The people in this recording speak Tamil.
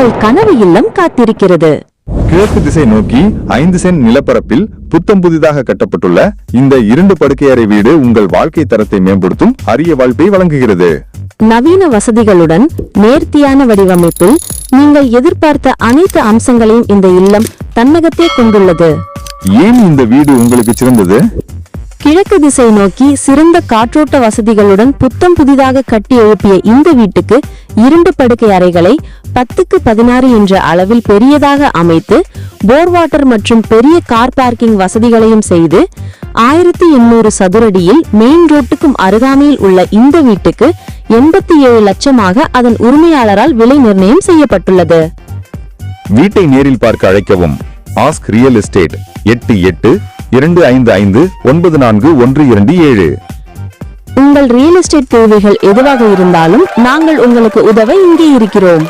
உங்கள் கனவு இல்லம் காத்திருக்கிறது. கிழக்கு திசை நோக்கி ஐந்து சென்ட் நிலப்பரப்பில் புத்தம் புதிதாக கட்டப்பட்டுள்ள இந்த இரண்டு படுக்கை அறை வீடு உங்கள் வாழ்க்கை தரத்தை மேம்படுத்தும் அரிய வாழ்ப்பை வழங்குகிறது. நவீன வசதிகளுடன் நேர்த்தியான வடிவமைப்பில் நீங்கள் எதிர்பார்த்த அனைத்து அம்சங்களையும் இந்த இல்லம் தன்னகத்தே கொண்டுள்ளது. ஏன் இந்த வீடு உங்களுக்கு சிறந்தது? கிழக்கு திசை நோக்கி சிறந்த காற்றோட்ட வசதிகளுடன் புத்தம் புதிதாக கட்டி எழுப்பிய இந்த வீட்டுக்கு இரண்டு படுக்கை அறைகளை பத்துக்கு பதினாறு என்ற அளவில் பெரியதாக அமைத்து போர் வாட்டர் மற்றும் பெரிய கார் பார்க்கிங் வசதிகளையும் செய்து ஆயிரத்தி எண்ணூறு சதுரடியில் மெயின் ரோட்டுக்கும் அருகாமையில் உள்ள இந்த வீட்டுக்கு எண்பத்தி ஏழு லட்சமாக அதன் உரிமையாளரால் விலை நிர்ணயம் செய்யப்பட்டுள்ளது. வீட்டை நேரில் பார்க்க அழைக்கவும். ஆஸ்க் ரியல் எஸ்டேட் எட்டு எட்டு இரண்டு ஐந்து ஐந்து ஒன்பது நான்கு ஒன்று இரண்டு ஏழு. உங்கள் ரியல் எஸ்டேட் தேவைகள் எதுவாக இருந்தாலும் நாங்கள் உங்களுக்கு உதவ இங்கே இருக்கிறோம்.